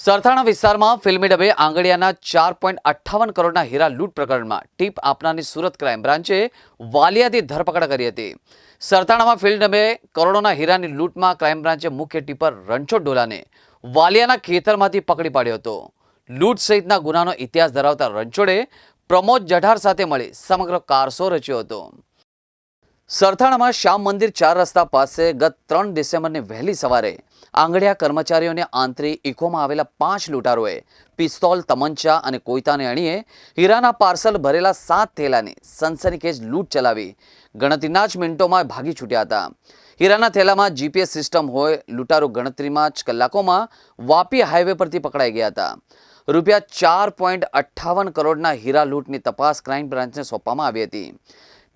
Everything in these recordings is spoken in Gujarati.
સરથાણા વિસ્તારમાં ફિલ્મી ડબે આંગડિયાના ચાર પોઈન્ટ અઠ્ઠાવન કરોડના હીરા લૂંટ પ્રકરણમાં ટીપ આપનારની સુરત ક્રાઇમ બ્રાન્ચે વાલિયાથી ધરપકડ કરી હતી. સરથાણામાં ફિલ્મ ડબે કરોડોના હીરાની લૂંટમાં ક્રાઇમ બ્રાન્ચે મુખ્ય ટીપર રણછોડ ડોલાને વાલિયાના ખેતરમાંથી પકડી પાડ્યો હતો. લૂંટ સહિતના ગુનાનો ઇતિહાસ ધરાવતા રણછોડે પ્રમોદ જઠાર સાથે મળી સમગ્ર કારસો રચ્યો હતો. સરથાણામાં શ્યામ મંદિર ચાર રસ્તા પાસે ગત ત્રણ ડિસેમ્બરની વહેલી સવારે આંગડિયા કર્મચારીઓને આંતરી ઇકોમાં આવેલા પાંચ લૂંટારોએ પિસ્તોલ, તમંચા અને કોઈતાને અણીએ હીરાના પાર્સલ ભરેલા સાત થેલાની સનસનીખેજ લૂંટ ચલાવી ગણતરીના જ મિનિટોમાં ભાગી છૂટ્યા હતા. હીરાના થેલામાં જીપીએસ સિસ્ટમ હોય, લૂંટારો ગણતરીમાં જ કલાકોમાં વાપી હાઈવે પરથી પકડાઈ ગયા હતા. રૂપિયા ચાર પોઈન્ટ અઠ્ઠાવન કરોડના હીરા લૂંટની તપાસ ક્રાઇમ બ્રાન્ચને સોંપવામાં આવી હતી.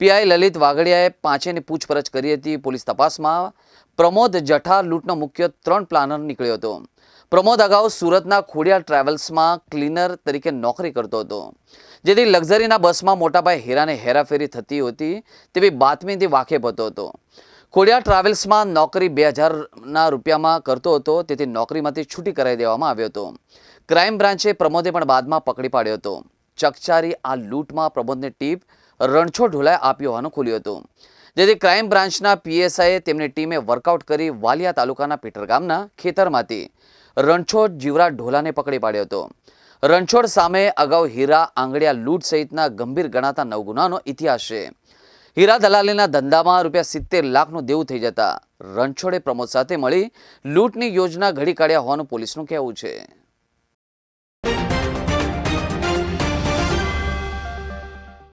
પીઆઈ લલિત વાઘડિયાએ પાંચેની પૂછપરછ કરી હતી. પોલીસ તપાસમાં પ્રમોદ જઠા લૂંટનો મુખ્ય ત્રણ પ્લાનર નીકળ્યો હતો. પ્રમોદ અગાઉ સુરતના ખોડિયા ટ્રાવેલ્સમાં ક્લીનર તરીકે નોકરી કરતો હતો. જેથી લક્ઝરીના બસમાં મોટાભાઈ હીરાને હેરાફેરી થતી હતી તેવી બાતમીથી વાકેફ હતો. હતો ખોડિયા ટ્રાવેલ્સમાં નોકરી બે હજારના રૂપિયામાં કરતો હતો, તેથી નોકરીમાંથી છૂટી કરાવી દેવામાં આવ્યો હતો. ક્રાઇમ બ્રાન્ચે પ્રમોદે પણ બાદમાં પકડી પાડ્યો હતો. ચકચારી આ લૂંટમાં પ્રમોદને ટીપ રણછોડ આપ્યો હોવાનું ખુલ્યું હતું. જેથી ક્રાઇમ બ્રાન્ચના પીએસઆઈએ તેમની ટીમે વર્કઆઉટ કરી વાલિયા તાલુકાના પીટર ખેતરમાંથી રણછોડ જીવરા ઢોલાને પકડી પાડ્યો હતો. રણછોડ સામે અગાઉ હીરા આંગડિયા લૂંટ સહિતના ગંભીર ગણાતા નવ ગુનાનો ઇતિહાસ છે. હીરા દલાલીના ધંધામાં રૂપિયા સિત્તેર લાખનું દેવું થઈ જતા રણછોડે પ્રમોદ સાથે મળી લૂંટની યોજના ઘડી કાઢ્યા હોવાનું પોલીસનું કહેવું છે.